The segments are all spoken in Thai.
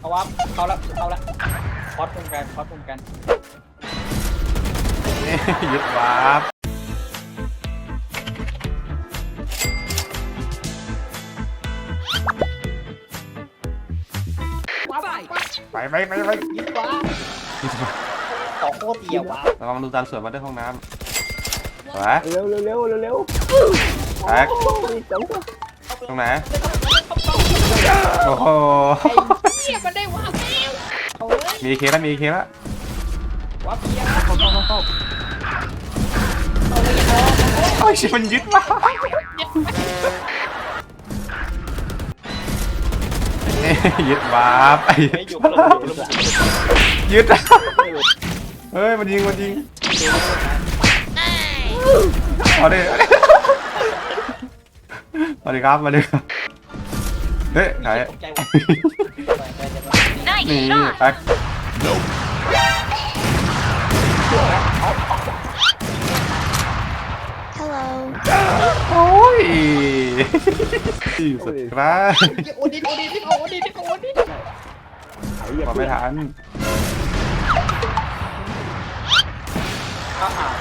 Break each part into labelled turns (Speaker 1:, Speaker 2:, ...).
Speaker 1: เอาวับเข้าละเข้าละคอสตรงกันคอสตรงกัน
Speaker 2: ยึดวาร์ป
Speaker 1: วับวับวับ
Speaker 2: ไปไปไปไป
Speaker 1: ยึดวับ
Speaker 2: ยึดวาร์ป
Speaker 1: ขอโคตรเตียววับ
Speaker 2: ระวังดูตามสวนมาด้วยห้องน้ำไป
Speaker 3: เร็วเร็วเร็วเร็วเร็ว
Speaker 2: แท็ก
Speaker 3: โอ้ยจัง
Speaker 2: ตรงไหนโอ้โห
Speaker 1: เฮี ยมันได้วับแล้วเอาเลย
Speaker 2: มีเคแล้วมีเคแล้ว
Speaker 1: วับเฮียเข้าเข้าเข้าเข้าเอาเลยเอา
Speaker 2: โอ้ยชิมันยึดวายึดวาร์ปไอ้
Speaker 1: ไม่อยู่แล้วอยู่แล้ว
Speaker 2: ยึดเฮ้ยมันยิงมันยิงเอาดิเอาดิสวัสดีครับสวัสดีครับ เฮ้ยไหน
Speaker 1: ตกใจว่ะ
Speaker 2: นี่แท็กโอ้ยที่สุดครับ
Speaker 1: โอดินโอดินโอดินโอดิน
Speaker 3: ไอ้เหี้ย
Speaker 2: บอกไม่ทัน
Speaker 1: อ้าว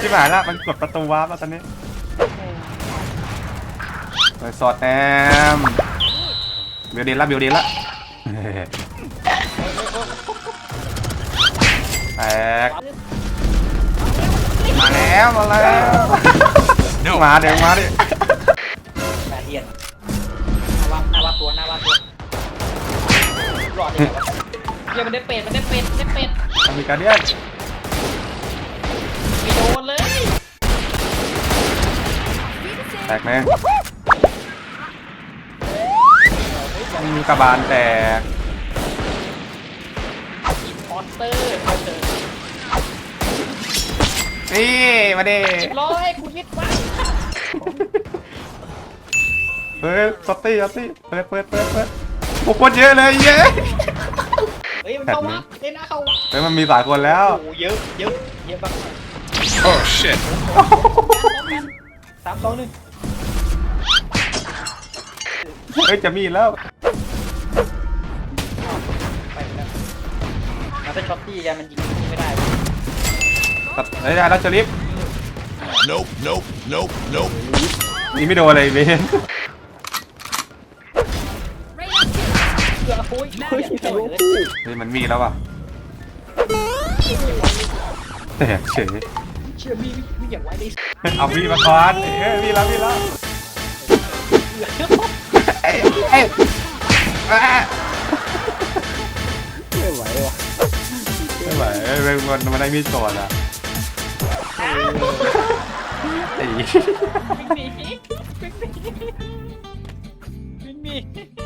Speaker 2: ที่หมายละมันกดประตูวาร์ปแล้วตอนนี้ ไปสอดแอมเบลเดนละเบลเดนละแตกมาแล้วมาแล้วมาเดี๋ยวมาดิ
Speaker 1: แปดเฮียนหน้าวับหน้าวับตัวหน้าวับตัวหลอดเลยเฮียมันได้เป็ดมันได้เป็ดได้เป็ด
Speaker 2: มันมีการเดียน
Speaker 1: ไม่โดนเลย
Speaker 2: แตกแน่มี กระบาลแตก
Speaker 1: อีพอสเตอร์เอาเถอะ
Speaker 2: นี่มาดิ
Speaker 1: เรียบร้อยคุณยึดไว้
Speaker 2: เฮ้ยสตตี้สตตี้เปิดเปิดเปิดเปิดโอ้โหโคตรเยอะเลยเย้
Speaker 1: เฮ้ยมันเข้าวับเล่นหน้าเข้าวับ
Speaker 2: เฮ้ยมันมีสายคนแล้ว
Speaker 1: โอ้เยอะเยอะเยอะมาก
Speaker 4: Oh shit.
Speaker 1: สามสองหนึ่ง
Speaker 2: เฮ้ยจะมีแล้ว
Speaker 1: มาเป็นช็อตตี้กันมันยิงไม่ได้
Speaker 2: เฮ้ยได้แล้วจะรีบ
Speaker 4: Nope, nope, nope, nope.
Speaker 2: นี่ไม่โดนอะไรเบน
Speaker 1: เกือบโอ้ย
Speaker 3: เฮ้ย
Speaker 1: เฉ
Speaker 3: จัง
Speaker 1: ยเลย
Speaker 3: พี่
Speaker 2: เฮ้ยมันมีแล้วว่ะแตกเฉย
Speaker 1: เชื่อมีมีอย่างไว้ได้
Speaker 2: เอามีมาก่อนเฮ้ยมีแล้วมีแล้วเอ้ยเอ้ยอะ มันมันได้มีดก่อนอะไอ้
Speaker 1: วิ่งหนีวิ่งหนีวิ่งหนี